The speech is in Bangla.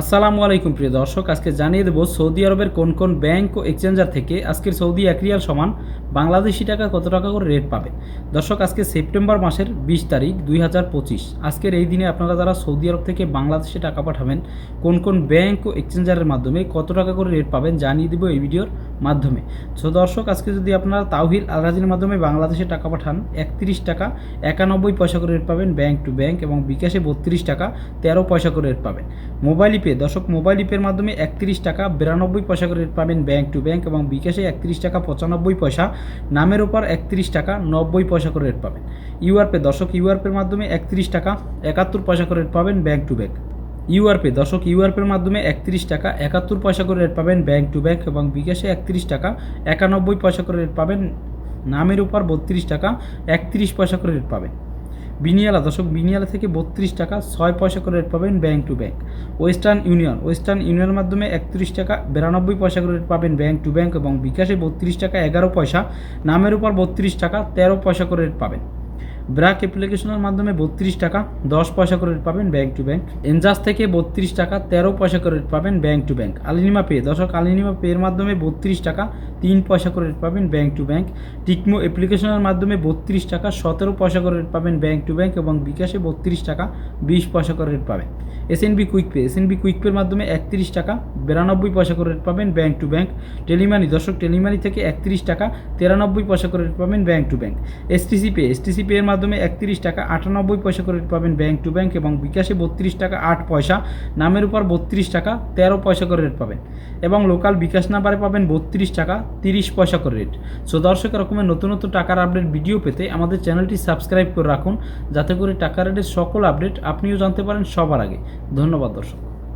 আসসালামু আলাইকুম প্রিয় দর্শক, আজকে জানিয়ে দেবো সৌদি আরবের কোন কোন ব্যাংক ও এক্সচেঞ্জার থেকে আজকের সৌদি এক রিয়াল সমান বাংলাদেশি টাকা কত টাকা করে রেট পাবে? দর্শক, আজকে সেপ্টেম্বর মাসের বিশ তারিখ দুই হাজার পঁচিশ। আজকের এই দিনে আপনারা যারা সৌদি আরব থেকে বাংলাদেশে টাকা পাঠাবেন, কোন কোন ব্যাংক ও এক্সচেঞ্জারের মাধ্যমে কত টাকা করে রেট পাবেন জানিয়ে দেবো এই ভিডিওর মাধ্যমে। সো দর্শক, আজকে যদি আপনারা তাওহিল আলরাজির মাধ্যমে বাংলাদেশে টাকা পাঠান, একত্রিশ টাকা, একানব্বই পয়সা করে রেট পাবেন ব্যাংক টু ব্যাংক এবং বিকাশে বত্রিশ টাকা, তেরো পয়সা করে রেট পাবেন। মোবাইল ইপে দর্শক মোবাইল ইপের মাধ্যমে একত্রিশ টাকা, বিরানব্বই পয়সা করে রেট পাবেন ব্যাংক টু ব্যাংক এবং বিকাশে একত্রিশ টাকা, পঁচানব্বই পয়সা, নামের ওপর একত্রিশ টাকা, নব্বই পয়সা করে রেট পাবেন। ইউআরপে দর্শক ইউআরপের মাধ্যমে একত্রিশ টাকা, একাত্তর পয়সা করে রেট পাবেন ব্যাংক টু ব্যাংক ইউআরপে, দর্শক, ইউআরপের মাধ্যমে একত্রিশ টাকা একাত্তর পয়সা করে রেট পাবেন ব্যাংক টু ব্যাংক এবং বিকাশে একত্রিশ টাকা একানব্বই পয়সা করে রেট পাবেন। নামের উপর বত্রিশ টাকা একত্রিশ পয়সা করে রেট পাবেন। বিনিয়ালা, দর্শক, বিনিয়ালা থেকে বত্রিশ টাকা ছয় পয়সা করে রেট পাবেন bank to bank. Western Union, Western ইউনিয়নের মাধ্যমে একত্রিশ টাকা বিরানব্বই পয়সা করে রেট পাবেন ব্যাংক টু ব্যাংক এবং বিকাশে বত্রিশ টাকা এগারো পয়সা। নামের উপর বত্রিশ টাকা তেরো পয়সা করে রেট পাবেন। ব্র্যাক অ্যাপ্লিকেশনের মাধ্যমে বত্রিশ টাকা, দশ পয়সা করে পাবেন ব্যাঙ্ক টু ব্যাঙ্ক এনজাস থেকে বত্রিশ টাকা, তেরো পয়সা করে পাবেন bank to bank Alinma pay দর্শক আলিনিমা পের মাধ্যমে বত্রিশ টাকা তিন পয়সা করে রেট পাবেন ব্যাংক টু ব্যাংক টিকমো অ্যাপ্লিকেশনের মাধ্যমে বত্রিশ টাকা, সতেরো পয়সা করে রেট পাবেন ব্যাংক টু ব্যাংক এবং বিকাশে বত্রিশ টাকা, বিশ পয়সা করে রেট পাবেন। SNB quick pay SNB quick পের মাধ্যমে একত্রিশ টাকা, বিরানব্বই পয়সা করে রেট পাবেন ব্যাংক টু ব্যাংক টেলিমানি দর্শক টেলিমানি থেকে একত্রিশ টাকা, তিরানব্বই পয়সা করে রেট পাবেন bank to bank STC pay STC pay এর মাধ্যমে একত্রিশ টাকা, আটানব্বই পয়সা করে রেট পাবেন ব্যাংক টু ব্যাংক এবং বিকাশে বত্রিশ টাকা, আট পয়সা। নামের উপর বত্রিশ টাকা, তেরো পয়সা করে রেট পাবেন। এবং লোকাল বিকাশ নাম্বারে পাবেন বত্রিশ টাকা তিরিশ পয়সা করে রেট সো দর্শক এরকমের নতুন নতুন টাকার আপডেট ভিডিও পেতে আমাদের চ্যানেলটি সাবস্ক্রাইব করে রাখুন, যাতে করে টাকা রেটের সকল আপডেট আপনিও জানতে পারেন সবার আগে। ধন্যবাদ, দর্শক।